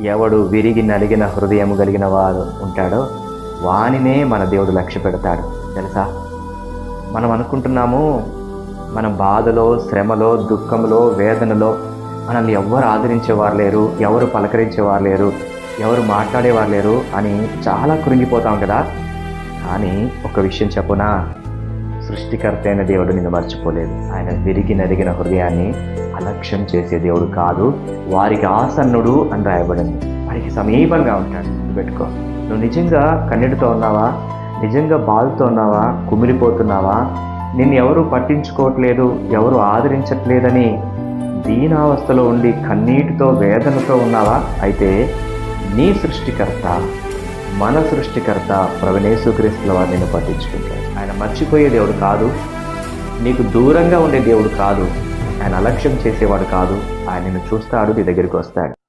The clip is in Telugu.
ఎవడు విరిగి నలిగిన హృదయం కలిగిన వాడు ఉంటాడో వానినే మన దేవుడు లక్ష్య పెడతాడు. తెలుసా? మనం అనుకుంటున్నాము మన బాధలో శ్రమలో దుఃఖంలో వేదనలో మనల్ని ఎవరు ఆదరించేవారు లేరు ఎవరు పలకరించేవారు లేరు ఎవరు మాట్లాడేవారు లేరు అని చాలా కృంగిపోతాం కదా? కానీ ఒక విషయం చెప్పునా? సృష్టికర్త అయిన దేవుడు నిన్ను మర్చిపోలేదు. ఆయన విరిగి నరిగిన హృదయాన్ని అలక్ష్యం చేసే దేవుడు కాదు వారికి ఆసన్నుడు అని రాయబడింది. వారికి సమీపంగా ఉంటాడు. పెట్టుకో. నువ్వు నిజంగా కన్నీటితో ఉన్నావా? నిజంగా బాధతో ఉన్నావా? కుమిలిపోతున్నావా? నిన్ను ఎవరు పట్టించుకోవట్లేదు ఎవరు ఆదరించట్లేదని దీనావస్థలో ఉండి కన్నీటితో వేదనతో ఉన్నావా? అయితే నీ సృష్టికర్త మన సృష్టికర్త ప్రవణేశుక్రీస్తుల వారు నిన్ను పట్టించుకుంటాడు ఆయన మర్చిపోయే దేవుడు కాదు. నీకు దూరంగా ఉండే దేవుడు కాదు. ఆయన అలక్ష్యం చేసేవాడు కాదు. ఆయన నిన్ను చూస్తాడు నీ దగ్గరికి వస్తాడు.